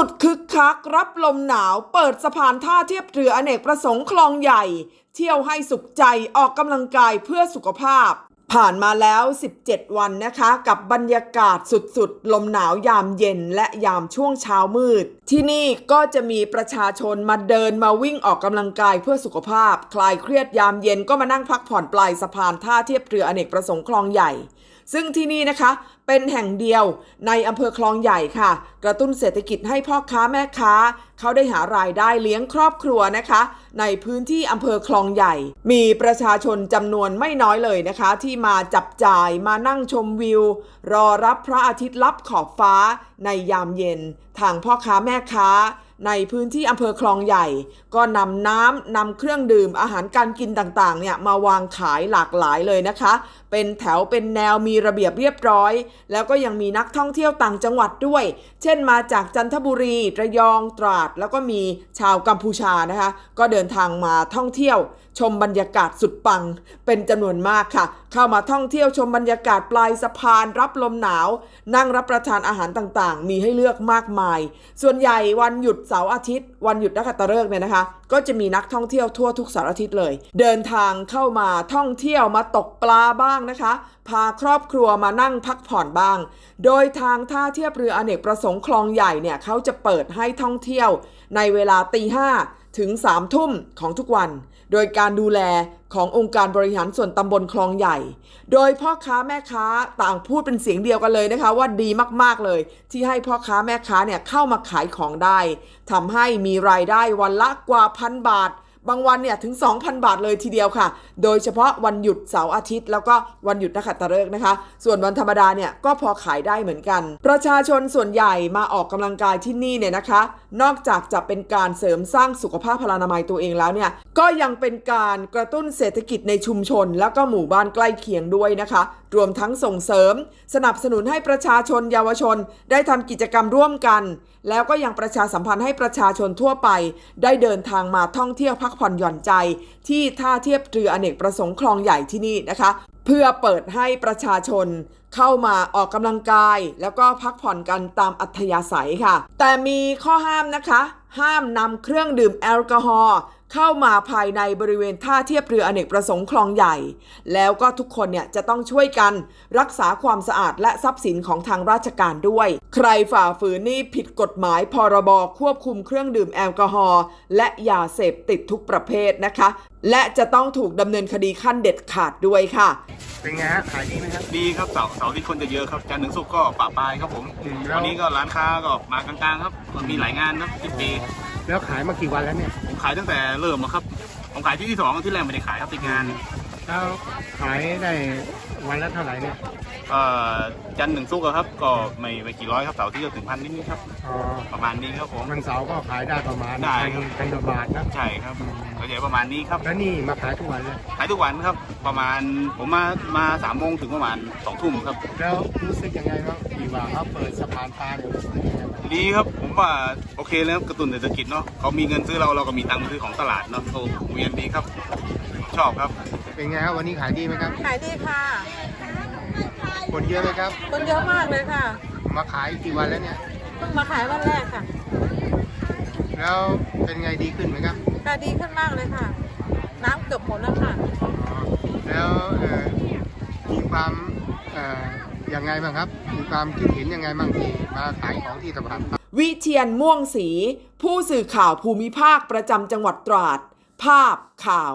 สุดคึกคักรับลมหนาว เปิดสะพานท่าเทียบเรืออเนกประสงค์คลองใหญ่ เที่ยวให้สุขใจออกกำลังกายเพื่อสุขภาพ ผ่านมาแล้ว 17 วันนะคะ กับบรรยากาศสุดๆ ลมหนาวยามเย็นและยามช่วงเช้ามืด ที่นี่ก็จะมีประชาชนมาเดินมาวิ่งออกกำลังกายเพื่อสุขภาพ คลายเครียดยามเย็นก็มานั่งพักผ่อนปลายสะพานท่าเทียบเรืออเนกประสงค์คลองใหญ่ ซึ่งที่นี่นะคะเป็นแห่งเดียวในอำเภอคลองใหญ่ค่ะ กระตุ้นเศรษฐกิจให้พ่อค้าแม่ค้า เขาได้หารายได้เลี้ยงครอบครัวนะคะ ในพื้นที่อำเภอคลองใหญ่ มีประชาชนจำนวนไม่น้อยเลยนะคะ ที่มาจับจ่ายมานั่งชมวิว รอรับพระอาทิตย์ลับขอบฟ้าในยามเย็น ทางพ่อค้าแม่ค้า ในพื้นที่อำเภอคลองใหญ่ ก็นำน้ำนำเครื่องดื่มอาหารการกินต่างๆเนี่ยมาวางขายหลากหลายเลยนะคะ เป็นแถวเป็นแนวมีระเบียบเรียบร้อย แล้วก็ยังมีนักท่องเที่ยวต่างจังหวัดด้วย เช่นมาจากจันทบุรีระยองตราด แล้วก็มีชาวกัมพูชานะคะ ก็เดินทางมาท่องเที่ยว ชมบรรยากาศสุดปังเป็นจำนวนมากค่ะเข้ามาท่องเที่ยวชมบรรยากาศปลายสะพานรับลมหนาว นั่งรับประทานอาหารต่างๆ มีให้เลือกมากมาย ส่วนใหญ่วันหยุดเสาร์อาทิตย์ วันหยุดนักขัตฤกษ์เนี่ยนะคะ ก็จะมีนักท่องเที่ยวทั่วทุกสารอาทิตย์เลย เดินทางเข้ามาท่องเที่ยวมาตกปลาบ้างนะคะ พาครอบครัวมานั่งพักผ่อนบ้าง โดยทางท่าเทียบเรืออเนกประสงค์คลองใหญ่เนี่ยเขาจะเปิดให้ท่องเที่ยวในเวลาตีห้า ถึง 3 ทุ่มของทุกวัน โดยการดูแลขององค์การบริหารส่วนตำบลคลองใหญ่ โดยพ่อค้าแม่ค้าต่างพูดเป็นเสียงเดียวกันเลยนะคะ ว่าดีมากๆเลย ที่ให้พ่อค้าแม่ค้าเนี่ยเข้ามาขายของได้ทำให้มีรายได้วันละกว่าพันบาท บางวันเนี่ยถึง 2,000 บาทเลยทีเดียวค่ะ โดยเฉพาะวันหยุดเสาร์อาทิตย์ แล้วก็วันหยุดนักขัตฤกษ์นะคะ ส่วนวันธรรมดาเนี่ยก็พอขายได้เหมือนกัน ประชาชนส่วนใหญ่มาออกกำลังกายที่นี่เนี่ยนะคะ นอกจากจะเป็นการเสริมสร้างสุขภาพพลานามัยตัวเองแล้วเนี่ยก็ยังเป็นการกระตุ้นเศรษฐกิจในชุมชน แล้วก็หมู่บ้านใกล้เคียงด้วยนะคะรวมทั้งส่งเสริม สนับสนุนให้ประชาชนเยาวชน ได้ทำกิจกรรมร่วมกัน แล้วก็ยังประชาสัมพันธ์ให้ประชาชนทั่วไป ได้เดินทางมาท่องเที่ยวพักผ่อนหย่อนใจ ที่ท่าเทียบเรืออเนกประสงค์คลองใหญ่ที่นี่นะคะ เพื่อเปิดให้ประชาชนเข้ามาออกกำลังกาย แล้วก็พักผ่อนกันตามอัธยาศัยค่ะ แต่มีข้อห้ามนะคะ ห้ามนำเครื่องดื่มแอลกอฮอล์เข้ามาภายในบริเวณท่าเทียบเรืออเนกประสงค์คลองใหญ่ แล้วก็ทุกคนเนี่ยจะต้องช่วยกันรักษาความสะอาดและทรัพย์สินของทางราชการด้วย ใครฝ่าฝืนนี่ผิดกฎหมายพรบควบคุมเครื่องดื่มแอลกอฮอล์และยาเสพติดทุกประเภทนะคะและจะต้องถูกดำเนินคดีขั้นเด็ดขาดด้วยค่ะ เป็นไงฮะขายดีไหมครับ ดีครับเสาร์เสาร์ที่คนจะเยอะครับจันทร์ถึงศุกร์ก็ปะปลายครับผมอืมแล้ว วันนี้ก็ร้านค้าก็มากลางๆครับมันมีหลายงานครับที่ปีแล้วขายมากี่วันแล้วเนี่ยผมขายตั้งแต่เริ่มอะครับผมขายที่ที่สองที่แรกไม่ได้ขายครับติดงาน แล้วขายได้วันละเท่าไหร่เนี่ยเอ่อจันทร์ถึงศุกร์อะครับ ก็ไม่ไม่กี่ร้อยครับเสาร์ที่จะถึงพันนิดๆครับ อ๋อประมาณนี้ครับผม วันเสาร์ก็ขายได้ประมาณได้พันครับ พันกว่าบาทนะใช่ครับก็จะประมาณนี้ครับแล้วนี่มาขายทุกวันเลยขายทุกวันครับ ประมาณผมมามาสามโมงถึงประมาณสองทุ่มครับ แล้วรู้สึกยังไงบ้างที่ว่าเขาเปิดสะพานปลาเนี่ยรู้สึกยังไงบ้างดีครับผมว่าโอเคเลยครับกระตุ้นเศรษฐกิจเนาะเขามีเงินซื้อเราเราก็มีตังค์ซื้อของตลาดเนาะโอ้เวียนดีครับ ชอบครับ เป็นไงครับวันนี้ขายดีไหมครับ ขายดีค่ะ คนเยอะไหมครับ คนเยอะมากเลยค่ะ มาขายกี่วันแล้วเนี่ย เพิ่งมาขายวันแรกค่ะ แล้วเป็นไงดีขึ้นไหมครับก็ดีขึ้นมากเลยค่ะ น้ำเกือบหมดแล้วค่ะอ๋อแล้วเอ่อมีความเอ่อยังไงบ้างครับ มีความคิดเห็นยังไงบ้างที่มาขายของที่สะพานปลาวิเชียนม่วงศรีผู้สื่อข่าวภูมิภาคประจำจังหวัดตราด ภาพข่าว